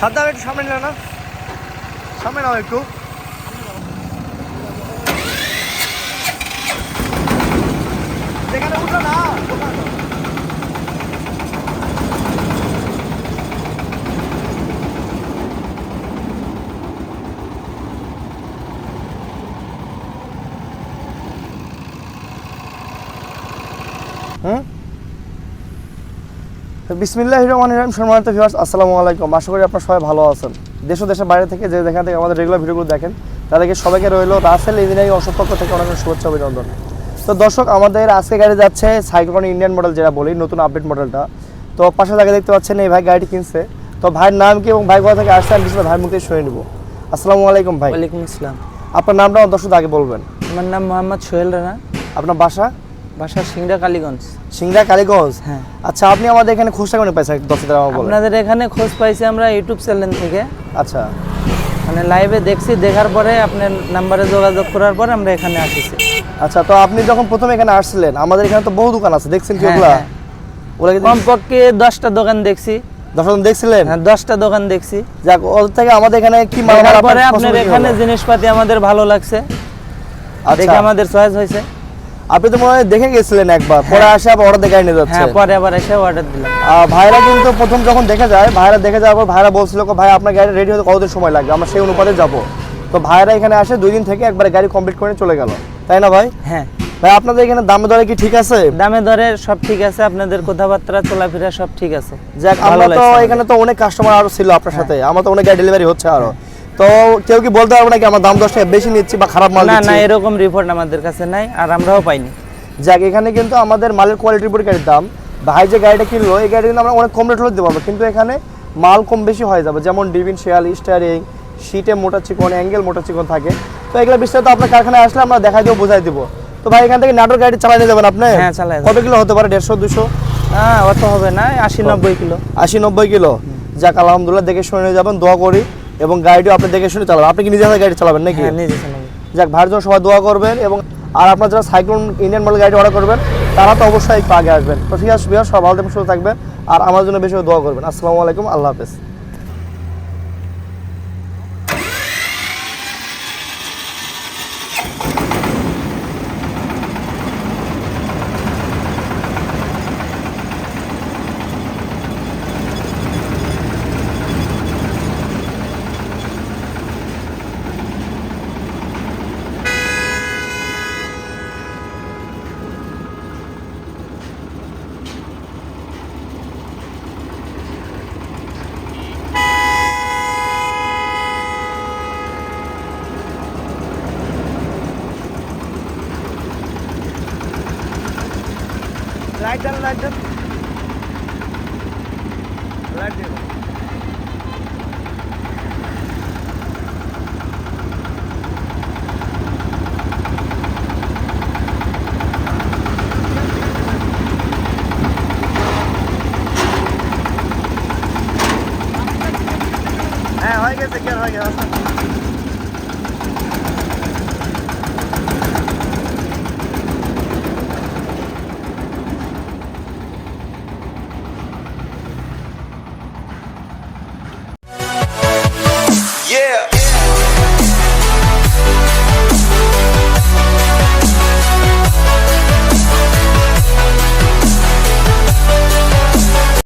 সাদ্দাম একটু সামনে নিলে না। সামনে নাও একটু। যেখানে উঠল না ওখানে। হুম বিসমিল্লাহ রহমান রহিম সম্মানিত ভিউয়ার্স আসসালামু আলাইকুম। আশা করি আপনারা সবাই ভালো আছেন। দেশ ও দেশের বাইরে থেকে যে যেখান থেকে আমাদের রেগুলার ভিডিওগুলো দেখেন তাদেরকে সবাইকে রইল রাসেল ইঞ্জিনিয়ারিং অশোক পক্ষ থেকে অনেক শুভেচ্ছা অভিনন্দন। তো দর্শক আমাদের আজকে গাড়ি যাচ্ছে সাইক্লোন ইন্ডিয়ান মডেল যেটা বলি নতুন আপডেট মডেলটা তো পাশে জায়গায় দেখতে পাচ্ছেন এই ভাই গাড়িটি কিনছে। তো ভাইয়ের নাম কি এবং ভাই কোথা থেকে আসছে আমি ভাইয়ের মুখে শুনে নিব। আসসালামু আলাইকুম ভাই। ওয়ালাইকুম আসসালাম। আপনার নামটা দর্শক আগে বলবেন। আমার নাম মোহাম্মদ সোহেল রানা। আপনার বাসা? বাসা সিংড়া কালীগঞ্জ। সিংড়া কালীগঞ্জ? হ্যাঁ। আচ্ছা আপনি আমাদের এখানে খোঁজটা করে পাইছেন? দর্শকদের বলেন। আপনাদের এখানে খোঁজ পাইছি আমরা ইউটিউব চ্যানেল থেকে। আচ্ছা। মানে লাইভে দেখছি দেখার পরে আপনার নাম্বারে যোগাযোগ করার পর আমরা এখানে আসিছি। আচ্ছা তো আপনি যখন প্রথম এখানে আসছিলেন আমাদের এখানে তো বহু দোকান আছে দেখছেন কি হ্যাঁ, ওগুলা? হ্যাঁ। ওগুলা কমপক্ষে দশটা দোকান দেখছি। দর্শক দেখছিলেন? হ্যাঁ দশটা দোকান দেখছি। যাক ওদের থেকে আমাদের এখানে কি মাল পরে আপনার এখানে জিনিসপাতি আমাদের ভালো লাগছে। আচ্ছা। দেখে আমাদের চয়েস হয়েছে। আপনি তো মনে হয় দেখে গেছিলেন একবার পরে আসে আবার অর্ডার দেখে নিয়ে যাচ্ছে। হ্যাঁ পরে আবার এসে অর্ডার দিলাম। ভাইরা কিন্তু প্রথম যখন দেখে যায় ভাইরা দেখে যাওয়ার পর ভাইরা বলছিল ভাই আপনার গাড়ি রেডি হতে কতদিন সময় লাগবে? আমরা সেই অনুপাতে যাব। তো ভাইরা এখানে আসে দুই দিন থেকে একবারে গাড়ি কমপ্লিট করে চলে গেল। তাই না ভাই? হ্যাঁ। ভাই আপনাদের এখানে দামে দরে কি ঠিক আছে? দামে দরে সব ঠিক আছে আপনাদের কথাবার্তা চলাফেরা সব ঠিক আছে। যাক আমরা তো এখানে তো অনেক কাস্টমার আরও ছিল আপনার সাথে। আমার তো অনেক গাড়ি ডেলিভারি হচ্ছে আরও। তো কেউ কি বলতে পারবে নাকি আমার দাম দশ টাকা বেশি নিচ্ছি বা খারাপ মাল না না এরকম রিপোর্ট আমাদের কাছে নাই আর আমরাও পাইনি। যাক এখানে কিন্তু আমাদের মালের কোয়ালিটির উপর গাড়ির দাম। ভাই যে গাড়িটা কিনলো এই গাড়ি কিন্তু আমরা অনেক কম রেট হলে দিতে পারব কিন্তু এখানে মাল কম বেশি হয়ে যাবে। যেমন ডিভিন শেয়াল স্টারিং সিটে মোটা চিকন অ্যাঙ্গেল মোটা চিকন থাকে। তো এগুলো বিস্তারিত আপনার কারখানায় আসলে আমরা দেখাই দেবো বোঝাই দেবো। তো ভাই এখান থেকে নাটোর গাড়ি চালাই নিয়ে যাবেন আপনি? হ্যাঁ, চালাই কত কিলো হতে পারে দেড়শো দুশো? হ্যাঁ অত হবে না আশি নব্বই কিলো। আশি নব্বই কিলো। যাক আলহামদুলিল্লাহ দেখে শুনে যাবেন দোয়া করি। এবং গাড়িটিও আপনি দেখে শুনে চালাবেন। আপনি কি নিজে হাতে গাড়ি চালাবেন নাকি? হ্যাঁ নিজে যাক ভাইয়ের জন্য সবাই দোয়া করবেন এবং আর আপনার যারা সাইক্লোন ইন্ডিয়ান মডেল গাড়ি অর্ডার করবেন তারা তো অবশ্যই একটু আগে আসবেন। তো ঠিক আছে সবাই সব ভালো থাকবেন সুস্থ থাকবেন আর আমার জন্য বেশি দোয়া করবেন। আসসালামু আলাইকুম আল্লাহ হাফেজ। লাইট দেন লাইট দেন লাইট দেন